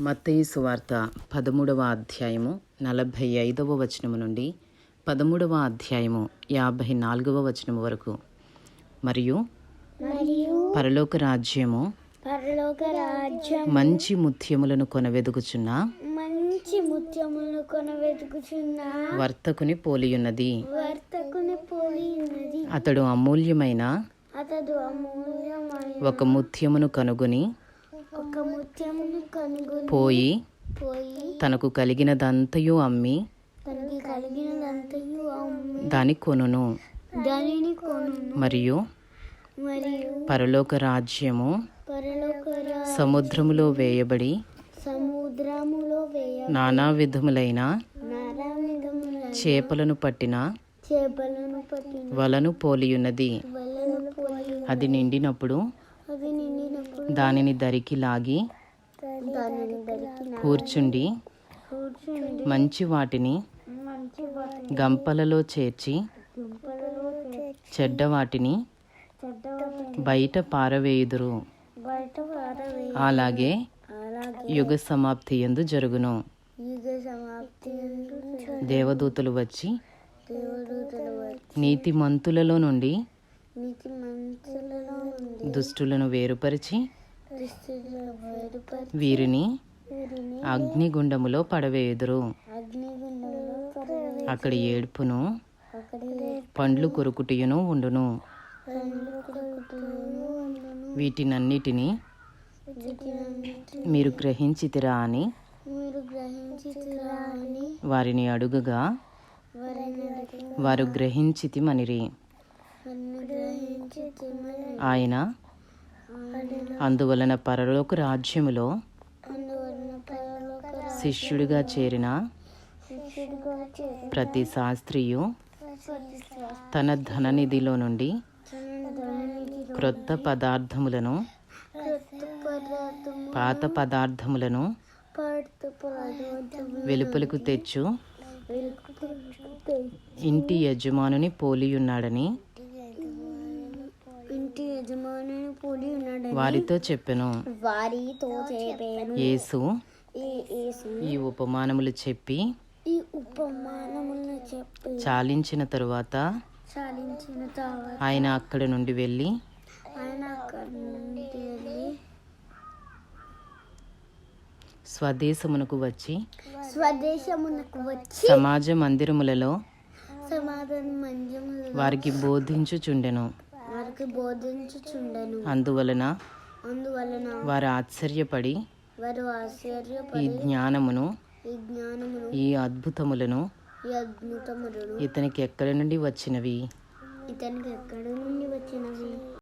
మత్తయి సువార్త పదమూడవ అధ్యాయము నలభై ఐదవ వచనము నుండి పదమూడవ అధ్యాయము యాభై నాలుగవ వచనము వరకు. మరియు పరలోక రాజ్యము మంచి ముత్యములను కొనవెదుగుచున్న మంచి ముత్యములు కొనవెతుకుచున్న వర్తకుని పోలియున్నది. వర్తకుని పోలి ఉన్నది అతడు అమూల్యమైన అతడు అమూల్యమైన ఒక ముత్యమును కనుగొని పోయి తనకు కలిగినదంతయు అమ్మి అమ్మి దాని కొనును. మరియు పరలోక రాజ్యము సముద్రములో వేయబడి సముద్రములో నానా విధములైన చేపలను పట్టిన చేపలను వలను పోలియున్నది. అది నిండినప్పుడు దానిని దరికి లాగి కూర్చుండి. మంచి వాటిని గంపలలో చేర్చి చెడ్డ వాటిని బయట పారవేయుదురు. అలాగే యుగ సమాప్తి ఎందు జరుగును. దేవదూతలు వచ్చి నీతిమంతులలో నీతి నుండి దుష్టులను వేరుపరిచి దుస్తులను వేరుపరిచి వీరిని అగ్నిగుండములో పడవేయుదురు. అక్కడి ఏడ్పును పండ్లు కొరుకుటియును ఉండును. వీటినన్నిటినీ మీరు గ్రహించితిరా అని వారిని అడుగగా వారు గ్రహించితిమనిరి. నన్ను గ్రహించి తిమ్మని ఆయన అందువలన పరలోక రాజ్యములో శిష్యుడిగా చేరిన ప్రతి శాస్త్రియు తన ధననిధిలో నుండి క్రొత్త పదార్థములను పాత పదార్థములను వెలుపలకు తెచ్చు. ఇంటి యజమానుని పోలియున్నాడని ఇంటి యజమానుని పోలి ఉన్నాడని వారితో చెప్పెను. వారితో చెప్పాను. యేసు ఈ ఉపమానములు చెప్పి ఈ ఉపమానములను చెప్పి చాలించిన తరువాత చాలించిన తర్వాత ఆయన అక్కడి నుండి వెళ్ళి ఆయన అక్కడి నుండి వెళ్ళి స్వదేశమునకు వచ్చి స్వదేశమునకు వచ్చి సమాజ మందిరములలో సమాధాన మంజములు వారికి బోధించుచుండెను. వారికి బోధించుచుండెను. అందువలన అందువలన వారు ఆశ్చర్యపడి వారు ఈ ఆశ్చర్యపడి జ్ఞానమును ఈ జ్ఞానమును ఈ అద్భుతములను ఈ అద్భుతములను ఇతనికి ఎక్కడి నుండి వచ్చినవి? ఇతనికి ఎక్కడి నుండి వచ్చినవి?